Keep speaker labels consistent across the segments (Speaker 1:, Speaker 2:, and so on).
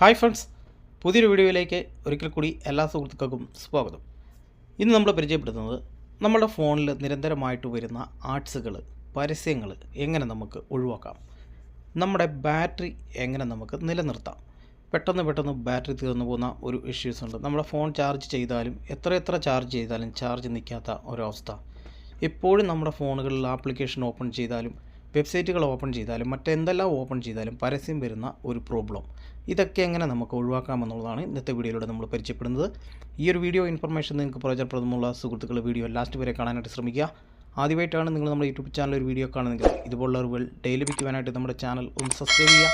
Speaker 1: Hi friends പുതിയൊരു വീഡിയോയിലേക്ക് ഒരിക്കൽ കൂടി എല്ലാ സുഹൃത്തുക്കൾക്കും സ്വാഗതം. ഇന്ന് നമ്മൾ പരിചയപ്പെടുത്തുന്നത് നമ്മുടെ ഫോണിൽ നിരന്തരമായിട്ട് വരുന്ന ആർട്സുകൾ പരസ്യങ്ങൾ എങ്ങനെ നമുക്ക് ഒഴിവാക്കാം നമ്മുടെ ബാറ്ററി എങ്ങനെ നമുക്ക് നിലനിർത്താം പെട്ടെന്ന് പെട്ടെന്ന് ബാറ്ററി തീർന്നു പോകുന്ന ഒരു ഇഷ്യൂസ് ഉണ്ട്. നമ്മുടെ ഫോൺ ചാർജ് ചെയ്താലും എത്ര എത്ര ചാർജ് ചെയ്താലും ചാർജ് നിൽക്കാത്ത ഒരവസ്ഥ. എപ്പോഴും നമ്മുടെ ഫോണുകളിൽ ആപ്ലിക്കേഷൻ ഓപ്പൺ ചെയ്താലും വെബ്സൈറ്റുകൾ ഓപ്പൺ ചെയ്താലും മറ്റെന്തെല്ലാം ഓപ്പൺ ചെയ്താലും പരസ്യം വരുന്ന ഒരു പ്രോബ്ലം. ഇതൊക്കെ എങ്ങനെ നമുക്ക് ഒഴിവാക്കാമെന്നുള്ളതാണ് ഇന്നത്തെ വീഡിയോയിലൂടെ നമ്മൾ പരിചയപ്പെടുന്നത്. ഈ ഒരു വീഡിയോ ഇൻഫർമേഷൻ നിങ്ങൾക്ക് പ്രയോജനപ്രദമുള്ള സുഹൃത്തുക്കൾ വീഡിയോ ലാസ്റ്റ് വരെ കാണാനായിട്ട് ശ്രമിക്കുക. ആദ്യമായിട്ടാണ് നിങ്ങൾ നമ്മുടെ യൂട്യൂബ് ചാനൽ ഒരു വീഡിയോ കാണുന്നെങ്കിൽ ഇതുപോലുള്ള അറിവുകൾ ഡെയിലി പിക്കുവാനായിട്ട് നമ്മുടെ ചാനൽ ഒന്ന് സബ്സ്ക്രൈബ് ചെയ്യുക.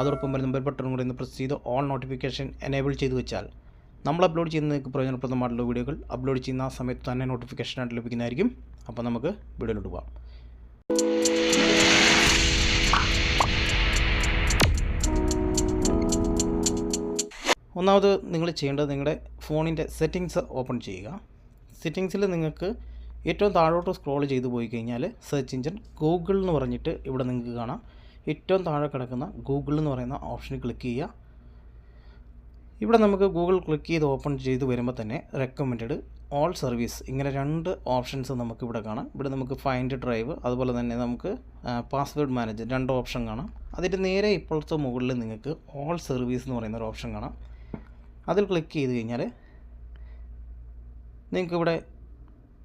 Speaker 1: അതോടൊപ്പം വരുന്ന ബെൽ ബട്ടൺ കൂടി ഒന്ന് പ്രസ് ചെയ്ത് ഓൾ നോട്ടിഫിക്കേഷൻ എനേബിൾ ചെയ്ത് വെച്ചാൽ നമ്മൾ അപ്ലോഡ് ചെയ്യുന്ന നിങ്ങൾക്ക് പ്രയോജനപ്രദമായിട്ടുള്ള വീഡിയോകൾ അപ്ലോഡ് ചെയ്യുന്ന സമയത്ത് തന്നെ നോട്ടിഫിക്കേഷനായിട്ട് ലഭിക്കുന്നതായിരിക്കും. അപ്പോൾ നമുക്ക് വീഡിയോയിലോട്ട് പോകാം ഒന്നാമത് നിങ്ങൾ ചെയ്യേണ്ടത് നിങ്ങളുടെ ഫോണിന്റെ സെറ്റിങ്സ് ഓപ്പൺ ചെയ്യുക. സെറ്റിങ്സിൽ നിങ്ങൾക്ക് ഏറ്റവും താഴോട്ട് സ്ക്രോൾ ചെയ്ത് പോയി കഴിഞ്ഞാൽ സെർച്ച് എഞ്ചിൻ ഗൂഗിൾ എന്ന് പറഞ്ഞിട്ട് ഇവിടെ നിങ്ങൾക്ക് കാണാം. ഏറ്റവും താഴെ കിടക്കുന്ന ഗൂഗിൾ എന്ന് പറയുന്ന ഓപ്ഷനിൽ ക്ലിക്ക് ചെയ്യുക. ഇവിടെ നമുക്ക് ഗൂഗിൾ ക്ലിക്ക് ചെയ്ത് ഓപ്പൺ ചെയ്ത് വരുമ്പോൾ തന്നെ റെക്കമെൻഡ് ഓൾ സർവീസ് ഇങ്ങനെ രണ്ട് ഓപ്ഷൻസ് നമുക്ക് ഇവിടെ കാണാം. ഇവിടെ നമുക്ക് ഫൈൻഡ് ഡ്രൈവ് അതുപോലെ തന്നെ നമുക്ക് പാസ്വേഡ് മാനേജർ രണ്ട് ഓപ്ഷൻ കാണാം. അതിന്റെ നേരെ ഇപ്പോഴത്തെ മുകളിൽ നിങ്ങൾക്ക് ഓൾ സർവീസ് എന്ന് പറയുന്ന ഒരു ഓപ്ഷൻ കാണാം. അതിൽ ക്ലിക്ക് ചെയ്ത് കഴിഞ്ഞാൽ നിങ്ങൾക്കിവിടെ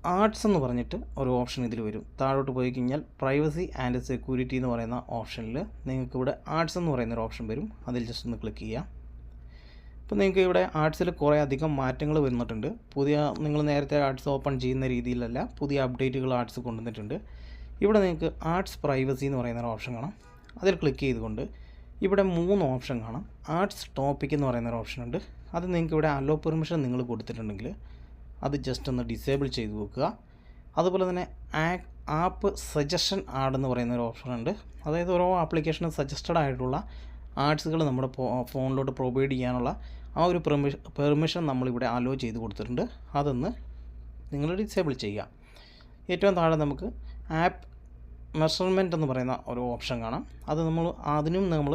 Speaker 1: ആർട്സ് എന്ന് പറഞ്ഞിട്ട് ഒരു ഓപ്ഷൻ ഇതിൽ വരും. താഴോട്ട് പോയി കഴിഞ്ഞാൽ പ്രൈവസി ആൻഡ് സെക്യൂരിറ്റി എന്ന് പറയുന്ന ഓപ്ഷനിൽ നിങ്ങൾക്ക് ഇവിടെ ആർട്സ് എന്ന് പറയുന്ന ഒരു ഓപ്ഷൻ വരും. അതിൽ ജസ്റ്റ് ഒന്ന് ക്ലിക്ക് ചെയ്യാം. ഇപ്പോൾ നിങ്ങൾക്ക് ഇവിടെ ആർട്സിൽ കുറേ അധികം മാറ്റങ്ങൾ വന്നിട്ടുണ്ട്. പുതിയ നിങ്ങൾ നേരത്തെ ആർട്സ് ഓപ്പൺ ചെയ്യുന്ന രീതിയിലല്ല പുതിയ അപ്ഡേറ്റുകൾ ആർട്സ് കൊണ്ടുവന്നിട്ടുണ്ട്. ഇവിടെ നിങ്ങൾക്ക് ആർട്സ് പ്രൈവസി എന്ന് പറയുന്ന ഒരു ഓപ്ഷൻ കാണാം. അതിൽ ക്ലിക്ക് ചെയ്തുകൊണ്ട് ഇവിടെ മൂന്ന് ഓപ്ഷൻ കാണാം. ആർട്സ് ടോപ്പിക് എന്ന് പറയുന്ന ഒരു ഓപ്ഷൻ ഉണ്ട്. അത് നിങ്ങൾക്ക് ഇവിടെ അലോ പെർമിഷൻ നിങ്ങൾ കൊടുത്തിട്ടുണ്ടെങ്കിൽ അത് ജസ്റ്റ് ഒന്ന് ഡിസേബിൾ ചെയ്ത് വെക്കുക. അതുപോലെ തന്നെ ആപ്പ് സജഷൻ ആഡ് എന്ന് പറയുന്ന ഒരു ഓപ്ഷൻ ഉണ്ട്. അതായത് ഓരോ ആപ്ലിക്കേഷനും സജസ്റ്റഡ് ആയിട്ടുള്ള ആർട്സുകൾ നമ്മുടെ ഫോണിലോട്ട് പ്രൊവൈഡ് ചെയ്യാനുള്ള ആ ഒരു പെർമിഷൻ പെർമിഷൻ നമ്മളിവിടെ അലോ ചെയ്ത് കൊടുത്തിട്ടുണ്ട്. അതൊന്ന് നിങ്ങൾ ഡിസേബിൾ ചെയ്യുക. ഏറ്റവും താഴെ നമുക്ക് ആപ്പ് മെഷർമെന്റ് എന്ന് പറയുന്ന ഒരു ഓപ്ഷൻ കാണാം. അത് നമ്മൾ അതിനും നമ്മൾ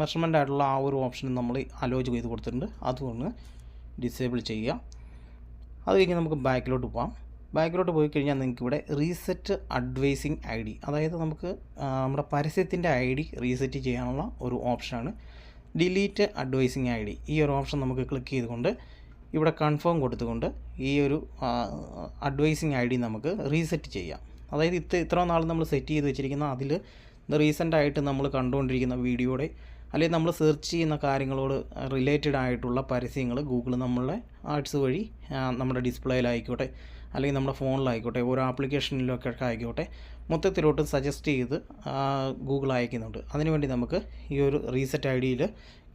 Speaker 1: മെഷർമെന്റ് ആയിട്ടുള്ള ആ ഒരു ഓപ്ഷൻ നമ്മൾ അലോജ് ചെയ്ത് കൊടുത്തിട്ടുണ്ട്. അതുകൊണ്ട് ഡിസേബിൾ ചെയ്യുക. അത് കഴിഞ്ഞ് നമുക്ക് ബാക്കിലോട്ട് പോകാം ബാക്കിലോട്ട് പോയി കഴിഞ്ഞാൽ നിങ്ങൾക്ക് ഇവിടെ റീസെറ്റ് അഡ്വൈസിങ് ഐ ഡി അതായത് നമുക്ക് നമ്മുടെ പരസ്യത്തിന്റെ ഐ ഡി റീസെറ്റ് ചെയ്യാനുള്ള ഒരു ഓപ്ഷനാണ് ഡിലീറ്റ് അഡ്വൈസിങ് ഐ ഡി ഈ ഒരു ഓപ്ഷൻ നമുക്ക് ക്ലിക്ക് ചെയ്തുകൊണ്ട് ഇവിടെ കൺഫേം കൊടുത്തുകൊണ്ട് ഈ ഒരു അഡ്വൈസിങ് ഐ ഡി നമുക്ക് റീസെറ്റ് ചെയ്യാം. അതായത് ഇത്ര ഇത്ര നാൾ നമ്മൾ സെറ്റ് ചെയ്ത് വെച്ചിരിക്കുന്ന അതിൽ റീസെന്റായിട്ട് നമ്മൾ കണ്ടുകൊണ്ടിരിക്കുന്ന വീഡിയോയുടെ അല്ലെങ്കിൽ നമ്മൾ സെർച്ച് ചെയ്യുന്ന കാര്യങ്ങളോട് റിലേറ്റഡ് ആയിട്ടുള്ള പരസ്യങ്ങൾ ഗൂഗിൾ നമ്മളുടെ ആർട്സ് വഴി നമ്മുടെ ഡിസ്പ്ലേയിലായിക്കോട്ടെ അല്ലെങ്കിൽ നമ്മുടെ ഫോണിലായിക്കോട്ടെ ഓരോ ആപ്ലിക്കേഷനിലൊക്കെ ആയിക്കോട്ടെ മൊത്തത്തിലോട്ട് സജസ്റ്റ് ചെയ്ത് ഗൂഗിൾ അയക്കുന്നുണ്ട്. അതിനുവേണ്ടി നമുക്ക് ഈ ഒരു റീസെറ്റ് ഐ ഡിയിൽ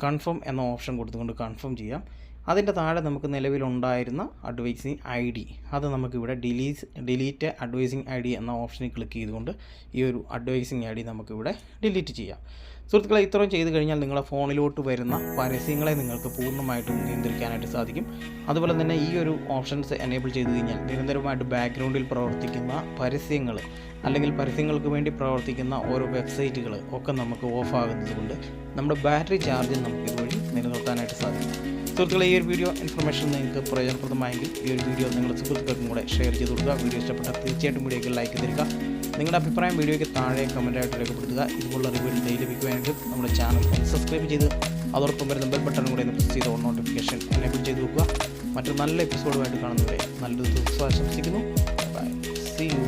Speaker 1: കൺഫേം എന്ന ഓപ്ഷൻ കൊടുത്തുകൊണ്ട് കൺഫേം ചെയ്യാം. അതിന്റെ താഴെ നമുക്ക് നിലവിലുണ്ടായിരുന്ന അഡ്വൈസിങ് ഐ ഡി. അത് നമുക്കിവിടെ ഡിലീസ് ഡിലീറ്റ് അഡ്വൈസിങ് ഐ ഡി എന്ന ഓപ്ഷനിൽ ക്ലിക്ക് ചെയ്തുകൊണ്ട് ഈ ഒരു അഡ്വൈസിങ് ഐ ഡി നമുക്കിവിടെ ഡിലീറ്റ് ചെയ്യാം. സുഹൃത്തുക്കളെ ഇത്രയും ചെയ്ത് കഴിഞ്ഞാൽ നിങ്ങളുടെ ഫോണിലോട്ട് വരുന്ന പരസ്യങ്ങളെ നിങ്ങൾക്ക് പൂർണമായിട്ടും നിയന്ത്രിക്കാനായിട്ട് സാധിക്കും. അതുപോലെ തന്നെ ഈ ഒരു ഓപ്ഷൻസ് എനേബിൾ ചെയ്ത് കഴിഞ്ഞാൽ നിരന്തരമായിട്ട് ബാക്ക്ഗ്രൗണ്ടിൽ പ്രവർത്തിക്കുന്ന പരസ്യങ്ങൾ അല്ലെങ്കിൽ പരസ്യങ്ങൾക്ക് വേണ്ടി പ്രവർത്തിക്കുന്ന ഓരോ വെബ്സൈറ്റുകൾ ഒക്കെ നമുക്ക് ഓഫ് കൊണ്ട് നമ്മുടെ ബാറ്ററി ചാർജ് നമുക്ക് ഇതുവഴി നിലനിർത്താനായിട്ട് സാധിക്കും. സുഹൃത്തുക്കളെ ഈ ഒരു വീഡിയോ ഇൻഫർമേഷൻ നിങ്ങൾക്ക് പ്രയോജനപ്രദമായെങ്കിൽ ഈ ഒരു വീഡിയോ നിങ്ങളുടെ സുഹൃത്തുക്കൾക്കും കൂടെ ഷെയർ ചെയ്ത് കൊടുക്കുക. വീഡിയോ ഇഷ്ടപ്പെട്ടാൽ തീർച്ചയായിട്ടും വീഡിയോയ്ക്ക് ലൈക്ക് തരിക നിങ്ങളുടെ അഭിപ്രായം വീഡിയോയ്ക്ക് താഴെ കമന്റായിട്ട് രേഖപ്പെടുത്തുക ഇതുപോലുള്ള റിവ്യൂ ഡെയിലി ലഭിക്കുവാനായിട്ട് നമ്മുടെ ചാനൽ സബ്സ്ക്രൈബ് ചെയ്ത് അതോടൊപ്പം വരുന്ന ബെൽ ബട്ടൺ കൂടെ ഒന്ന് പ്രസ് ചെയ്ത് ഓൺ നോട്ടിഫിക്കേഷൻ എനേബിൾ ചെയ്ത് വെക്കുക. മറ്റൊരു നല്ല എപ്പിസോഡുമായിട്ട് കാണുന്നവരെ നല്ലൊരു ദിവസം ആശംസിക്കുന്നു. By C U